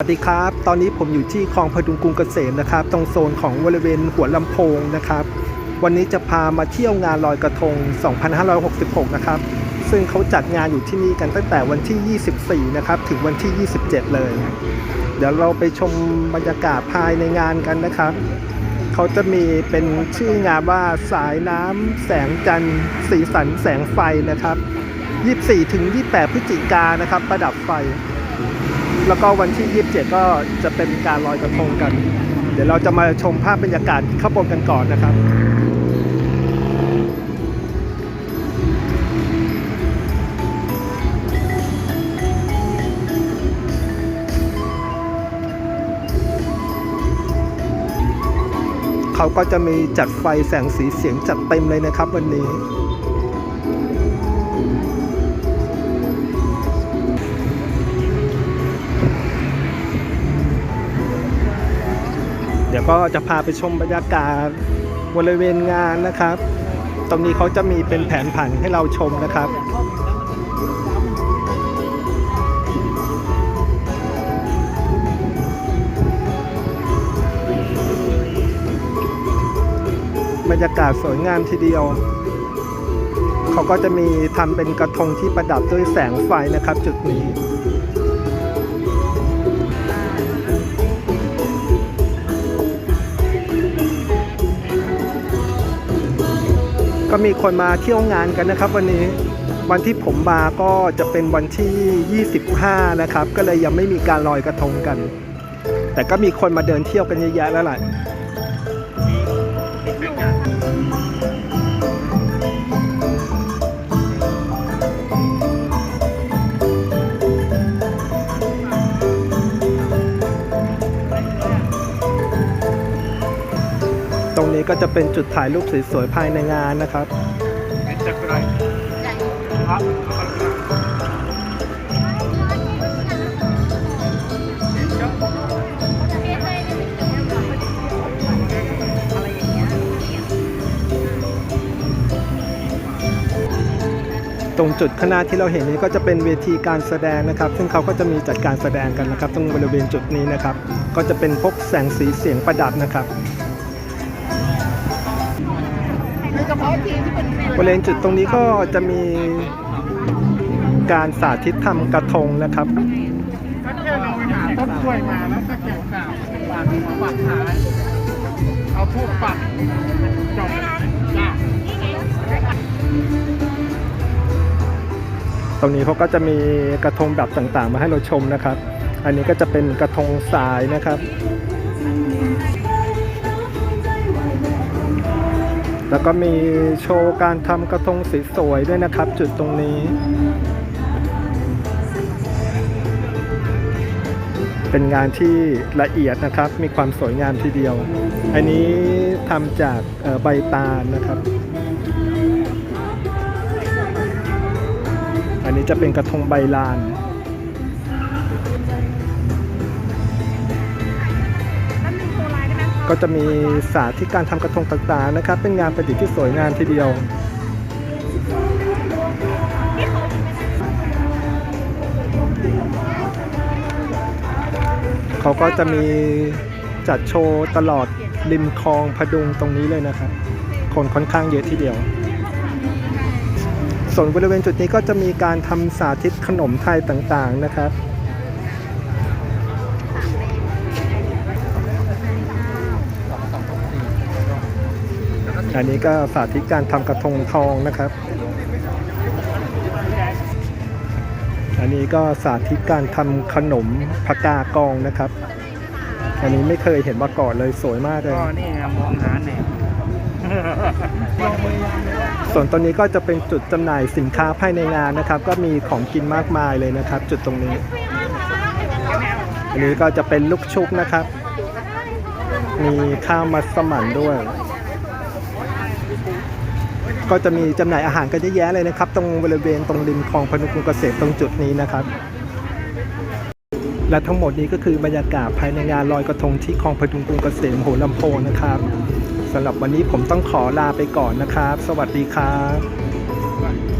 สวัสดีครับ ตอนนี้ผมอยู่ที่คลองพดุงกรุงเกษมนะครับ ตรงโซนของบริเวณหัวลำโพงนะครับ วันนี้จะพามาเที่ยวงานลอยกระทง 2566 นะครับ ซึ่งเขาจัดงานอยู่ที่นี่กันตั้งแต่วันที่ 24 นะครับ ถึงวันที่ 27 เลย เดี๋ยวเราไปชมบรรยากาศภายในงานกันนะครับ เขาจะมีเป็นชื่องานว่าสายน้ำแสงจันทร์สีสันแสงไฟนะครับ 24 ถึง 28 พฤศจิกายนนะครับ ประดับไฟ แล้วก็วันที่ 27 ก็จะเป็นการลอยกระทงกัน เดี๋ยวเราจะมาชมภาพบรรยากาศข้างบนกันก่อนนะครับเขาก็จะมีจัดไฟแสงสีเสียงจัดเต็มเลยนะครับวันนี้ ก็จะพาไปชมบรรยากาศบริเวณงานนะครับ ตรงนี้เขาจะมีเป็นแผนผังให้เราชมนะครับบรรยากาศสวยงามทีเดียว เขาก็จะมีทำเป็นกระทงที่ประดับด้วยแสงไฟนะครับ จุดนี้ มีคนมาเที่ยวงานกันนะครับ วันนี้วันที่ผมมาก็จะเป็นวันที่ 25 นะครับ ก็เลยยังไม่มีการลอยกระทงกัน แต่ก็มีคนมาเดินเที่ยวกันเยอะแยะแล้วแหละ นี้ก็จะเป็นจุดถ่ายรูปสวยๆภายในงานนะครับตรงจุดข้างหน้าที่เราเห็นนี้ก็จะเป็นเวทีการแสดงนะครับ ซึ่งเขาก็จะมีจัดการแสดงกันนะครับ ตรงบริเวณจุดนี้นะครับ ก็จะเป็นพวกแสงสีเสียงประดับนะครับ บริเวณจุดตรงนี้ก็จะมีการสาธิตทำกระทงนะครับก็แค่เราไปหาต้นกล้วยมาแล้วก็เกี่ยวกาบวางหัวปักหาเอาทูบปักจบจ้าตรงนี้เขาก็จะมีกระทงแบบต่างๆ มาให้เราชมนะครับ อันนี้ก็จะเป็นกระทงสายนะครับ แล้วก็มีโชว์การทำกระทงสีสวยด้วยนะครับ จุดตรงนี้ เป็นงานที่ละเอียดนะครับ มีความสวยงามทีเดียว อันนี้ทำจากใบตาลนะครับ อันนี้จะเป็นกระทงใบลาน ก็จะมีสาธิตการทำกระทงต่างๆนะครับ เป็นงานประดิษฐ์ที่สวยงามทีเดียวเขาก็จะมีจัดโชว์ตลอดริมคลองพดุงตรงนี้เลยนะครับ คนค่อนข้างเยอะทีเดียว ส่วนบริเวณจุดนี้ก็จะมีการทำสาธิตขนมไทยต่างๆนะครับ อันนี้ก็สาธิตการทำกระทงทองนะครับ อันนี้ก็สาธิตการทำขนมพกากองนะครับ อันนี้ไม่เคยเห็นมาก่อนเลยสวยมากเลย ก็นี่ไงมองหาแหนมส่วนตรงนี้ก็จะเป็นจุดจำหน่ายสินค้าภายในงานนะครับ ก็มีของกินมากมายเลยนะครับ จุดตรงนี้ อันนี้ก็จะเป็นลูกชุบนะครับ มีข้าวมัสมั่นด้วย ก็จะมีจำหน่ายอาหารกันเยอะแยะเลยนะครับ ตรงบริเวณตรงริมคลองพนุกรุงเกษตรตรงจุดนี้นะครับ และทั้งหมดนี้ก็คือบรรยากาศภายในงานลอยกระทงที่คลองพนุกรุงเกษมหัวลำโพงนะครับสำหรับวันนี้ผมต้องขอลาไปก่อนนะครับ สวัสดีครับ